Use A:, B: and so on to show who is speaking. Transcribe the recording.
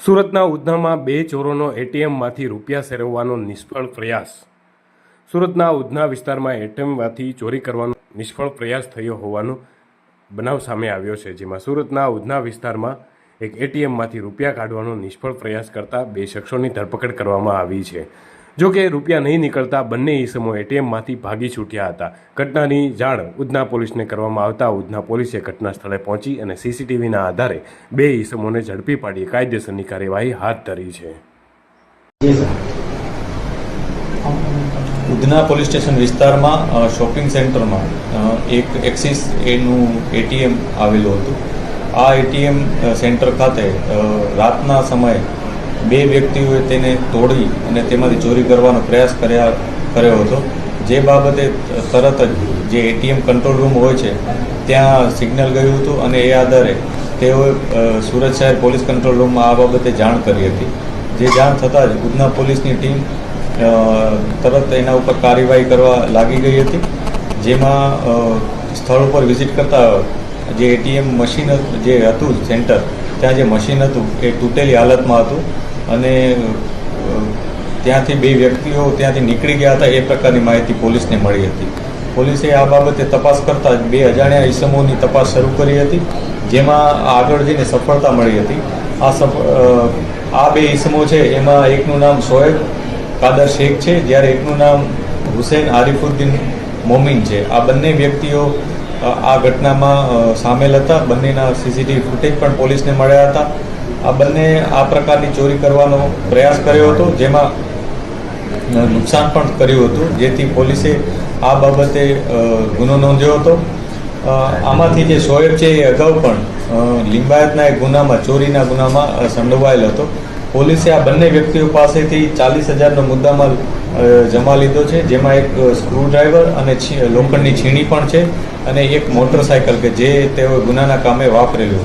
A: સુરતના ઉધનામાં બે ચોરોનો એટીએમમાંથી રૂપિયા સેરવવાનો નિષ્ફળ પ્રયાસ. સુરતના ઉધના વિસ્તારમાં એટીએમમાંથી ચોરી કરવાનો નિષ્ફળ પ્રયાસ થયો હોવાનો બનાવ સામે આવ્યો છે, જેમાં સુરતના ઉધના વિસ્તારમાં એક એટીએમમાંથી રૂપિયા કાઢવાનો નિષ્ફળ પ્રયાસ કરતા બે શખ્સોની ધરપકડ કરવામાં આવી છે. જો કે રૂપિયા નહીં નીકળતા બંને ઈસમો એટીએમમાંથી ભાગી છૂટ્યા હતા. ઘટનાની જાણ ઉધના પોલીસને કરવામાં આવતા ઉધના પોલીસે ઘટના સ્થળે પહોંચી અને સીસીટીવીના આધારે બે ઈસમોને ઝડપી પાડી કાયદેસરની કાર્યવાહી હાથ ધરી છે.
B: ઉધના પોલીસ સ્ટેશન વિસ્તારમાં શોપિંગ સેન્ટરમાં એક એક્સિસ એનું એટીએમ આવેલું હતું. આ એટીએમ સેન્ટર ખાતે રાતના સમયે બે વ્યક્તિઓએ તેને તોડી અને તેમાંથી ચોરી કરવાનો પ્રયાસ કર્યા, કર્યો હતો. જે બાબતે તરત જ જે એટીએમ કંટ્રોલ રૂમ હોય છે, ત્યાં સિગ્નલ ગયું હતું અને એ આધારે તેઓએ સુરત શહેર પોલીસ કંટ્રોલ રૂમમાં આ બાબતે જાણ કરી હતી. જે જાણ થતાં જ ઉધના પોલીસની ટીમ તરત એના ઉપર કાર્યવાહી કરવા લાગી ગઈ હતી. જેમાં સ્થળ ઉપર વિઝિટ કરતા જે એટીએમ મશીન જે હતું સેન્ટર, ત્યાં જે મશીન હતું એ તૂટેલી હાલતમાં હતું. અને ત્યાંથી બે વ્યક્તિઓ ત્યાંથી નીકળી ગયા હતા, એ પ્રકારની માહિતી પોલીસને મળી હતી. પોલીસે આ બાબતે તપાસ કરતા બે અજાણ્યા ઈસમોની તપાસ શરૂ કરી હતી, જેમાં આગળ જઈને સફળતા મળી હતી. આ આ બે ઈસમો છે, એમાં એકનું નામ શોએબ કાદર શેખ છે, જ્યારે એકનું નામ હુસેન આરિફુદ્દીન મોમીન છે. આ બંને વ્યક્તિઓ આ ઘટનામાં સામેલ હતા. બંનેના સીસીટીવી ફૂટેજ પણ પોલીસને મળ્યા હતા. આ બંને આ પ્રકારની ચોરી કરવાનો પ્રયાસ કર્યો હતો, જેમાં નુકસાન પણ કર્યું હતું, જેથી પોલીસે આ બાબતે ગુનો નોંધ્યો હતો. આમાંથી જે શોએબ છે એ અગાઉ પણ લિંબાયતના એક ગુનામાં, ચોરીના ગુનામાં સંડોવાયેલ હતો. પોલીસે આ બંને વ્યક્તિઓ પાસેથી ચાલીસ હજારનો મુદ્દામાલ જમા લીધો છે, જેમાં એક સ્ક્રૂ ડ્રાઈવર અને લોખંડની છીણી પણ છે અને એક મોટરસાયકલ કે જે તેઓ ગુનાના કામે વાપરેલું